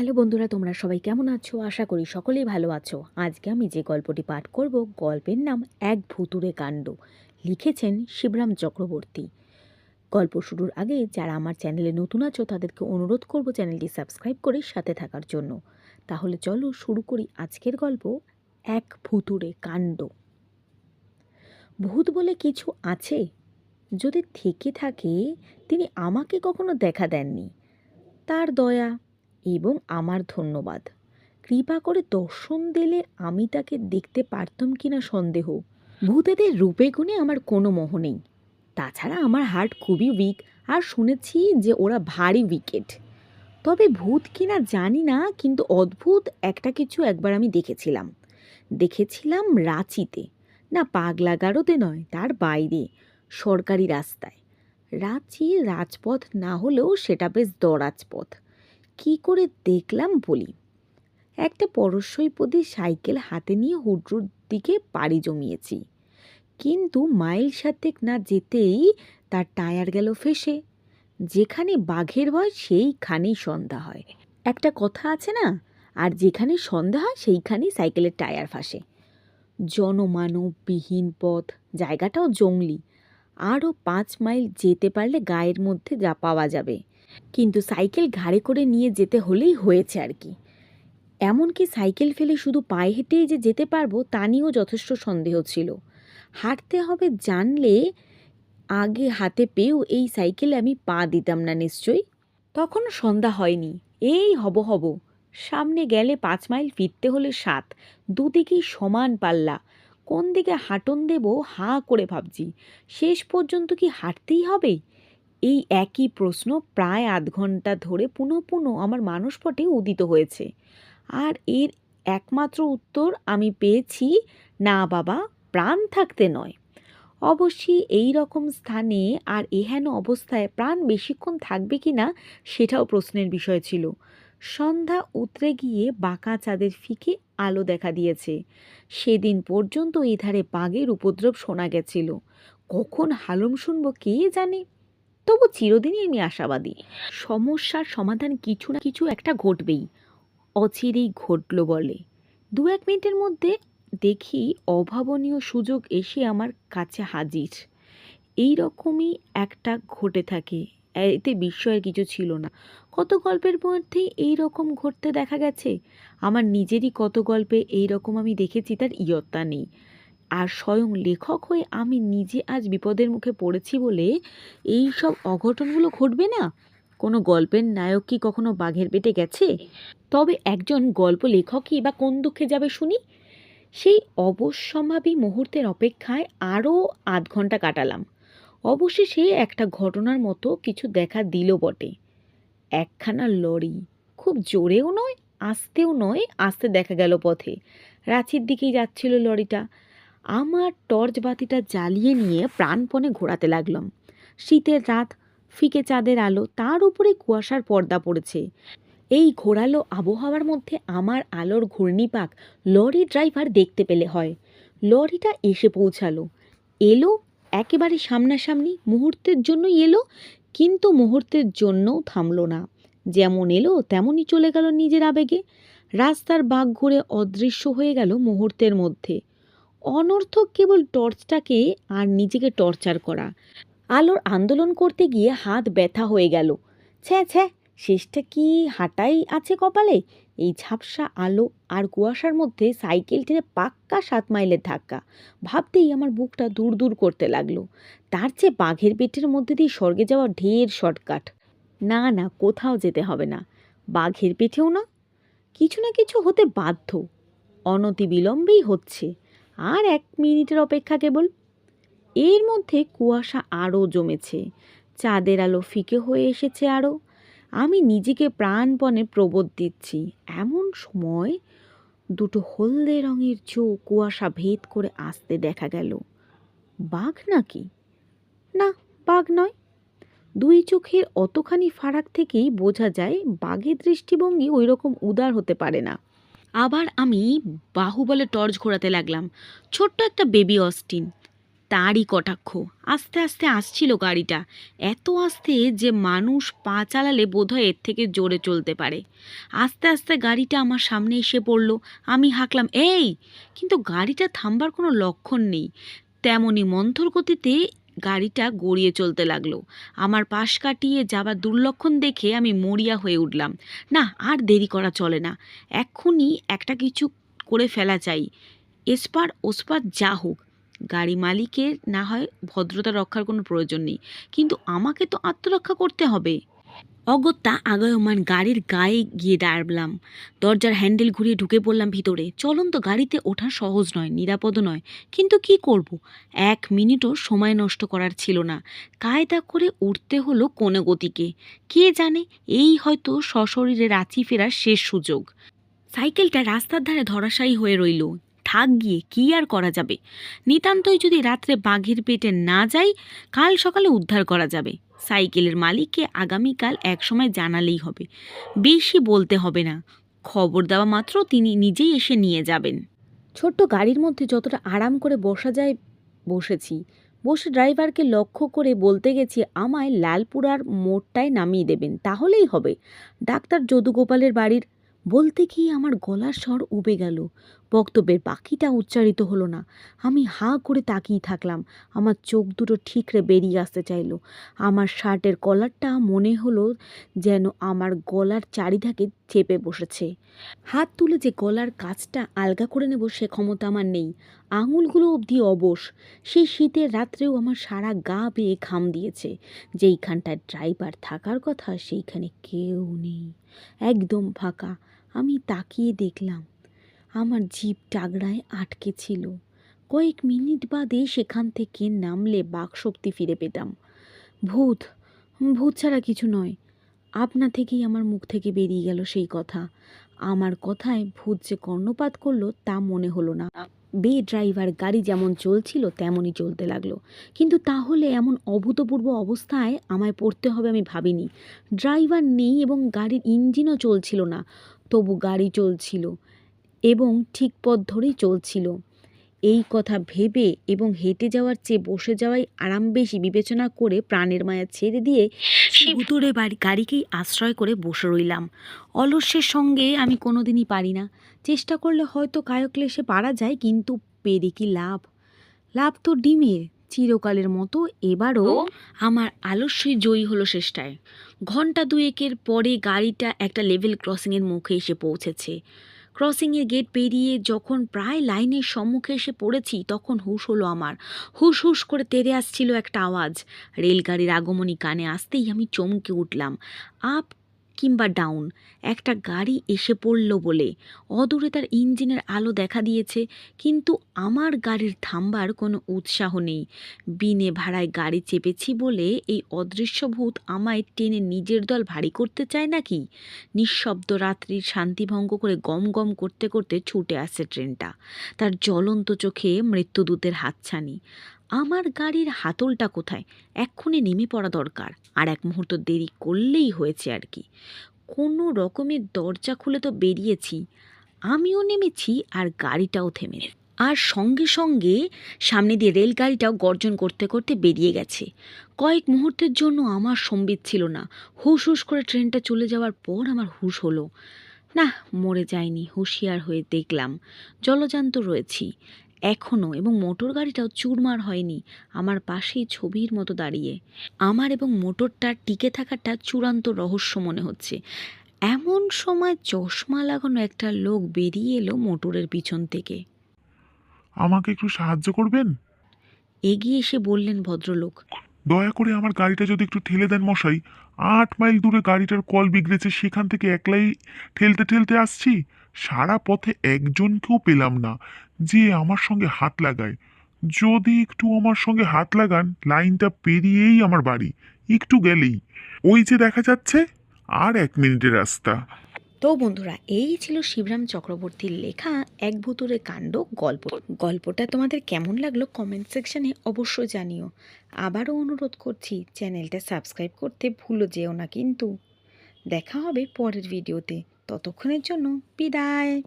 Hello বন্ধুরা, তোমরা সবাই কেমন আছো? আশা করি সকলেই ভালো আছো। আজকে আমি যে গল্পটি পাঠ করব, গল্পের নাম এক ভুতুরে কাণ্ড লিখেছেন শিবরাম চক্রবর্তী। গল্প শুরুর আগে যারা আমার চ্যানেলে নতুন আছো, তাদেরকে অনুরোধ করব চ্যানেলটি সাবস্ক্রাইব করে সাথে থাকার জন্য। তাহলে চলো শুরু করি আজকের গল্প এক ভুতুরে কাণ্ড ভূত বলে কিছু আছে? যদি থেকে থাকে, তিনি আমাকে কখনো দেখা দেননি। তার দয়া এবং আমার ধন্যবাদ। কৃপা করে দর্শন দিলে আমি তাকে দেখতে পারতাম কিনা সন্দেহ। ভূতেদের রূপে গুণে আমার কোনো মোহ নেই। তাছাড়া আমার হার্ট খুবই উইক আর শুনেছি যে ওরা ভারী উইকেট। তবে ভূত কিনা জানি না, কিন্তু অদ্ভুত একটা কিছু একবার আমি দেখেছিলাম। দেখেছিলাম রাঁচিতে। না পাগলা গারদে নয়, তার বাইরে, সরকারি রাস্তায়। রাঁচি রাজপথ না হলেও সেটা বেশ দরাজ পথ কি করে দেখলাম বলি। একটা পরশৈপদী সাইকেল হাতে নিয়ে হুড্রুর দিকে পাড়ি জমিয়েছি। কিন্তু মাইল সাতেক না যেতেই তার টায়ার গেল ফেসে। যেখানে বাঘের ভয়, সেইখানেই সন্ধ্যা হয়। একটা কথা আছে না, আর যেখানে সন্ধ্যা হয়, সেইখানেই সাইকেলের টায়ার ফাঁসে। জনমানববিহীন পথ, জায়গাটাও জংলি আরও পাঁচ মাইল যেতে পারলে গায়ের মধ্যে যা পাওয়া যাবে। কিন্তু সাইকেল ঘাড়ে করে নিয়ে যেতে হলেই হয়েছে আর কি। এমনকি সাইকেল ফেলে শুধু পায়ে হেঁটেই যে যেতে পারব তা নিয়েও যথেষ্ট সন্দেহ ছিল। হাঁটতে হবে জানলে আগে হাতে পেয়েও এই সাইকেলে আমি পা দিতাম না নিশ্চয়ই। তখন সন্ধ্যা হয়নি। এই হব হব। সামনে গেলে পাঁচ মাইল ফিরতে হলে সাত। দুদিকেই সমান পাল্লা। কোন দিকে হাঁটন দেব হাঁ করে ভাবছি। শেষ পর্যন্ত কি হাঁটতেই হবে? এই একই প্রশ্ন প্রায় আধ ঘণ্টা ধরে পুনঃ পুনঃ আমার মানসপটে উদিত হয়েছে। আর এর একমাত্র উত্তর আমি পেয়েছি, না বাবা, প্রাণ থাকতে নয়। অবশ্যই এই রকম স্থানে আর এহেন অবস্থায় প্রাণ বেশিক্ষণ থাকবে কি না, সেটাও প্রশ্নের বিষয় ছিল। সন্ধ্যা উতরে গিয়ে বাঁকা চাঁদের ফিকে আলো দেখা দিয়েছে। সেদিন পর্যন্ত এই ধারে বাঘের উপদ্রব শোনা গেছিল। কখন হালম শুনব কে জানে? তবু চিরদিনই আমি আশাবাদী। সমস্যার সমাধান কিছু না কিছু একটা ঘটবেই, অচিরেই ঘটল বলে। দু এক মিনিটের মধ্যে দেখি অভাবনীয় সুযোগ এসে আমার কাছে হাজির। এই রকমই একটা ঘটে থাকে, এতে বিস্ময়ের কিছু ছিল না। কত গল্পের মধ্যেই এই রকম ঘটতে দেখা গেছে? আমার নিজেরই কত গল্পে এই রকম আমি দেখেছি, তার ইয়ত্তা নেই। আর স্বয়ং লেখক হয়ে আমি নিজে আজ বিপদের মুখে পড়েছি বলে এই সব অঘটনগুলো ঘটবে না? কোনো গল্পের নায়ক কি কখনো বাঘের পেটে গেছে? তবে একজন গল্প লেখকই বা কোন দুঃখে যাবে শুনি? সেই অবশ্যম্ভাবী মুহূর্তের অপেক্ষায় আরও আধ ঘণ্টা কাটালাম। অবশেষে একটা ঘটনার মতো কিছু দেখা দিল বটে। একখানা লরি। খুব জোরেও নয়, আস্তেও নয়, আস্তে দেখা গেল পথে। রাঁচির দিকেই যাচ্ছিল লরিটা। আমার টর্চ বাতিটা জ্বালিয়ে নিয়ে প্রাণপণে ঘোরাতে লাগলাম। শীতের রাত, ফিকে চাঁদের আলো, তার উপরে কুয়াশার পর্দা পড়েছে। এই ঘোরালো আবহাওয়ার মধ্যে আমার আলোর ঘূর্ণিপাক লরি ড্রাইভার দেখতে পেলে হয়। লরিটা এসে পৌঁছালো। এলো, একেবারে সামনাসামনি, মুহূর্তের জন্যই এলো, কিন্তু মুহূর্তের জন্যও থামলো না। যেমন এলো, তেমনই চলে গেল নিজের আবেগে। রাস্তার বাঘ ঘুরে অদৃশ্য হয়ে গেল মুহূর্তের মধ্যে। অনর্থক কেবল টর্চটাকে আর নিজেকে টর্চার করা। আলোর আন্দোলন করতে গিয়ে হাত ব্যথা হয়ে গেল। ছ্যা ছ্যা, শেষটা কি হাঁটাই আছে কপালে? এই ঝাপসা আলো আর কুয়াশার মধ্যে সাইকেল টেনে পাক্কা সাত মাইলের ধাক্কা। ভাবতেই আমার বুকটা দূর দূর করতে লাগল। তার চেয়ে বাঘের পেটের মধ্যে দিয়ে স্বর্গে যাওয়া ঢের শর্টকাট। না না, কোথাও যেতে হবে না। বাঘের পেটেও না। কিছু না কিছু হতে বাধ্য। অনতি বিলম্বেই হচ্ছে। আর এক মিনিটের অপেক্ষা কেবল। এর মধ্যে কুয়াশা আরও জমেছে। চাঁদের আলো ফিকে হয়ে এসেছে আরও আমি নিজেকে প্রাণপণে প্রবোধ দিচ্ছি। এমন সময় দুটো হলদে রঙের চোখ কুয়াশা ভেদ করে আসতে দেখা গেল। বাঘ নাকি? না, বাঘ নয়। দুই চোখের অতখানি ফারাক থেকেই বোঝা যায় বাঘের দৃষ্টিভঙ্গি ওই রকম উদার হতে পারে না। আবার আমি বাহুবলে টর্চ ঘোরাতে লাগলাম। ছোট্ট একটা বেবি অস্টিন। তারই কটাক্ষ। আস্তে আস্তে আসছিল গাড়িটা। এত আস্তে যে মানুষ পা চালালে বোধহয় এর থেকে জোরে চলতে পারে। আস্তে আস্তে গাড়িটা আমার সামনে এসে পড়ল। আমি হাঁকলাম, এই! কিন্তু গাড়িটা থামবার কোনো লক্ষণ নেই। তেমনি মন্থর গতিতে গাড়িটা গড়িয়ে চলতে লাগল। আমার পাশ কাটিয়ে যাবার দুর্লক্ষণ দেখে আমি মরিয়া হয়ে উঠলাম। না, আর দেরি করা চলে না। এক্ষুনি একটা কিছু করে ফেলা চাই। এসপার, ওসপার যা হোক। গাড়ি মালিকের না হয় ভদ্রতা রক্ষার কোনো প্রয়োজন নেই। কিন্তু আমাকে তো আত্মরক্ষা করতে হবে। অগত্যা আগায়মান গাড়ির গায়ে গিয়ে দাঁড়ালাম। দরজার হ্যান্ডেল ঘুরিয়ে ঢুকে পড়লাম ভিতরে। চলন্ত গাড়িতে ওঠা সহজ নয়, নিরাপদ নয়। কিন্তু কি করব? এক মিনিটও সময় নষ্ট করার ছিল না। কায়দা করে উঠতে হলো কোনো গতিকে। কে জানে, এই হয়তো সশরীরে রাঁচি ফেরার শেষ সুযোগ। সাইকেলটা রাস্তার ধারে ধরাশায়ী হয়ে রইল। থাক গিয়ে, কী আর করা যাবে? নিতান্তই যদি রাত্রে বাঘের পেটে না যাই, কাল সকালে উদ্ধার করা যাবে। সাইকেলের মালিককে আগামীকাল একসময় জানালেই হবে। বেশি বলতে হবে না। খবর দেওয়া মাত্র তিনি নিজেই এসে নিয়ে যাবেন। ছোট্ট গাড়ির মধ্যে যতটা আরাম করে বসা যায়, বসেছি। বসে ড্রাইভারকে লক্ষ্য করে বলতে গেছি, আমায় লালপুরার মোড়টায় নামিয়ে দেবেন, তাহলেই হবে। ডাক্তার যদুগোপালের বাড়ির বলতে গিয়ে আমার গলার স্বর উবে গেল। বক্তব্যের বাকিটা উচ্চারিত হলো না। আমি হা করে তাকিয়ে থাকলাম। আমার চোখ দুটো ঠিকরে বেরিয়ে আসতে চাইলো। আমার শার্টের কলারটা মনে হলো যেন আমার গলার চারিধাকে চেপে বসেছে। হাত তুলে যে গলার কাজটা আলগা করে নেব সে ক্ষমতা আমার নেই। আঙুলগুলো অবধি অবশ। সেই শীতের রাত্রেও আমার সারা গা বেয়ে ঘাম দিয়েছে। যেইখানটায় ড্রাইভার থাকার কথা সেইখানে কেউ নেই। একদম ফাঁকা। আমি তাকিয়ে দেখলাম। আমার জিভ টাগড়ায় আটকে ছিল কয়েক মিনিট বাদে সেখান থেকে নামলে বাকশক্তি ফিরে পেতাম। ভূত ভূত ছাড়া কিছু নয়। আপনা থেকেই আমার মুখ থেকে বেরিয়ে গেল সেই কথা। আমার কথায় ভূত যে কর্ণপাত করল তা মনে হলো না। বে ড্রাইভার, গাড়ি যেমন চলছিল তেমনই চলতে লাগল। কিন্তু তাহলে এমন অভূতপূর্ব অবস্থায় আমায় পড়তে হবে আমি ভাবিনি। ড্রাইভার নেই এবং গাড়ির ইঞ্জিনও চলছিল না। তবু গাড়ি চলছিল। এবং ঠিক পথ ধরেই চলছিল। এই কথা ভেবে এবং হেঁটে যাওয়ার চেয়ে বসে যাওয়াই আরাম বেশি বিবেচনা করে প্রাণের মায়া ছেড়ে দিয়ে সেই ভুতুরে বাড়ি গাড়িকেই আশ্রয় করে বসে রইলাম। অলস্যের সঙ্গে আমি কোনোদিনই পারি না। চেষ্টা করলে হয়তো কায়ক্লেশে পারা যায় কিন্তু পেরে কি লাভ? লাভ তো ডিমের চিরকালের মতো এবারও আমার আলস্যই জয়ী হলো শেষটায়। ঘণ্টা দুয়েকের পরে গাড়িটা একটা লেভেল ক্রসিংয়ের মুখে এসে পৌঁছেছে। ক্রসিংয়ের গেট পেরিয়ে যখন প্রায় লাইনের সম্মুখে এসে পড়েছি, তখন হুশ হলো আমার। হুশ হুশ করে তেরে আসছিল একটা আওয়াজ। রেলগাড়ির আগমনী কানে আসতেই আমি চমকে উঠলাম। আপ কিংবা ডাউন একটা গাড়ি এসে পড়ল বলে। অদূরে তার ইঞ্জিনের আলো দেখা দিয়েছে, কিন্তু আমার গাড়ির থামবার কোনো উৎসাহ নেই। বিনে ভাড়ায় গাড়ি চেপেছি বলে এই অদৃশ্য ভূত আমায় টেনে নিজের দল ভারী করতে চায় নাকি? নিঃশব্দ রাত্রির শান্তিভঙ্গ করে গম গম করতে করতে ছুটে আসে ট্রেনটা। তার জ্বলন্ত চোখে মৃত্যুদূতের হাতছানি। আমার গাড়ির হাতলটা কোথায়? এক্ষুনি নেমে পড়া দরকার। আর এক মুহূর্ত দেরি করলেই হয়েছে আর কি। কোনো রকমের দরজা খুলে তো বেরিয়েছি। আমিও নেমেছি আর গাড়িটাও থেমে আর সঙ্গে সঙ্গে সামনে দিয়ে রেলগাড়িটাও গর্জন করতে করতে বেরিয়ে গেছে। কয়েক মুহূর্তের জন্য আমার সম্বিত ছিল না। হুশ হুশ করে ট্রেনটা চলে যাওয়ার পর আমার হুশ হলো। না মরে যায়নি হুঁশিয়ার হয়ে দেখলাম। জলজান্ত রয়েছি। এখনও এবং মোটর গাড়িটাও চুরমার হয়নি আমার পাশেই ছবির মতো দাঁড়িয়ে। আমার এবং মোটরটার টিকে থাকাটা চূড়ান্ত রহস্য মনে হচ্ছে। এমন সময় চশমা লাগানো একটা লোক বেরিয়ে এলো মোটরের পিছন থেকে। আমাকে একটু সাহায্য করবেন? এগিয়ে এসে বললেন ভদ্রলোক। দয়া করে আমার গাড়িটা যদি একটু ঠেলে দেন মশাই আট মাইল দূরে গাড়িটার কল বিগড়েছে সেখান থেকে একলাই ঠেলতে ঠেলতে আসছি। সারা পথে একজনকেও পেলাম না। যে আমার সঙ্গে হাত লাগায়। যদি একটু আমার সঙ্গে হাত লাগান, লাইনটা পেরিয়েই আমার বাড়ি, একটু গেলেই। ওই যে দেখা যাচ্ছে, আর এক মিনিটের রাস্তা। তো বন্ধুরা, এই ছিল শিবরাম চক্রবর্তীর লেখা এক ভুতুরে কাণ্ড গল্প। গল্পটা তোমাদের কেমন লাগল কমেন্ট সেকশানে অবশ্যই জানিও। আবারও অনুরোধ করছি, চ্যানেলটা সাবস্ক্রাইব করতে ভুলো যেও না কিন্তু। দেখা হবে পরের ভিডিওতে ততক্ষণের জন্য বিদায়।